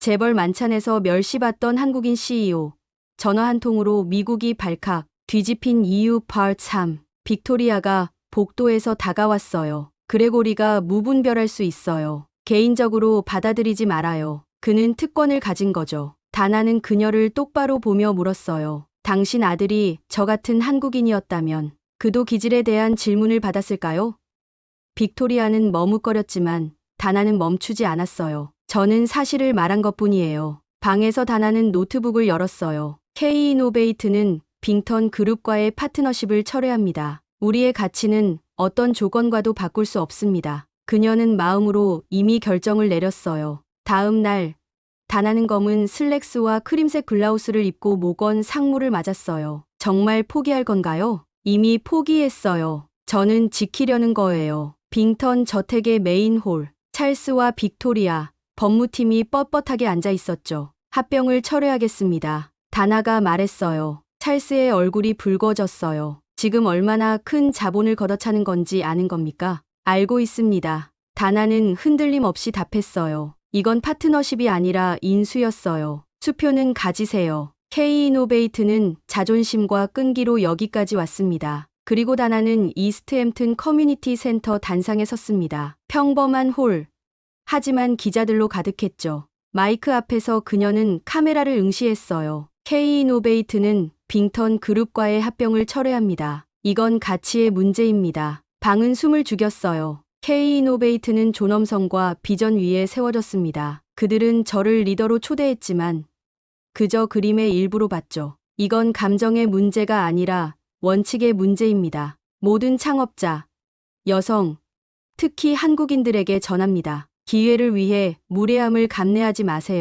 재벌 만찬에서 멸시받던 한국인 CEO. 전화 한 통으로 미국이 발칵 뒤집힌 이유 파트 3. 빅토리아가 복도에서 다가왔어요. 그레고리가 무분별할 수 있어요. 개인적으로 받아들이지 말아요. 그는 특권을 가진 거죠. 다나는 그녀를 똑바로 보며 물었어요. 당신 아들이 저 같은 한국인이었다면 그도 기질에 대한 질문을 받았을까요? 빅토리아는 머뭇거렸지만 다나는 멈추지 않았어요. 저는 사실을 말한 것 뿐이에요. 방에서 다나는 노트북을 열었어요. K이노베이트는 빙턴 그룹과의 파트너십을 철회합니다. 우리의 가치는 어떤 조건과도 바꿀 수 없습니다. 그녀는 마음으로 이미 결정을 내렸어요. 다음 날, 다나는 검은 슬랙스와 크림색 블라우스를 입고 목원 상무를 맞았어요. 정말 포기할 건가요? 이미 포기했어요. 저는 지키려는 거예요. 빙턴 저택의 메인 홀, 찰스와 빅토리아, 법무팀이 뻣뻣하게 앉아 있었죠. 합병을 철회하겠습니다. 다나가 말했어요. 찰스의 얼굴이 붉어졌어요. 지금 얼마나 큰 자본을 걷어차는 건지 아는 겁니까? 알고 있습니다. 다나는 흔들림 없이 답했어요. 이건 파트너십이 아니라 인수였어요. 수표는 가지세요. K이노베이트는 자존심과 끈기로 여기까지 왔습니다. 그리고 다나는 이스트햄튼 커뮤니티 센터 단상에 섰습니다. 평범한 홀. 하지만 기자들로 가득했죠. 마이크 앞에서 그녀는 카메라를 응시했어요. K이노베이트는 빙턴 그룹과의 합병을 철회합니다. 이건 가치의 문제입니다. 방은 숨을 죽였어요. K이노베이트는 존엄성과 비전 위에 세워졌습니다. 그들은 저를 리더로 초대했지만 그저 그림의 일부로 봤죠. 이건 감정의 문제가 아니라 원칙의 문제입니다. 모든 창업자, 여성, 특히 한국인들에게 전합니다. 기회를 위해 무례함을 감내하지 마세요.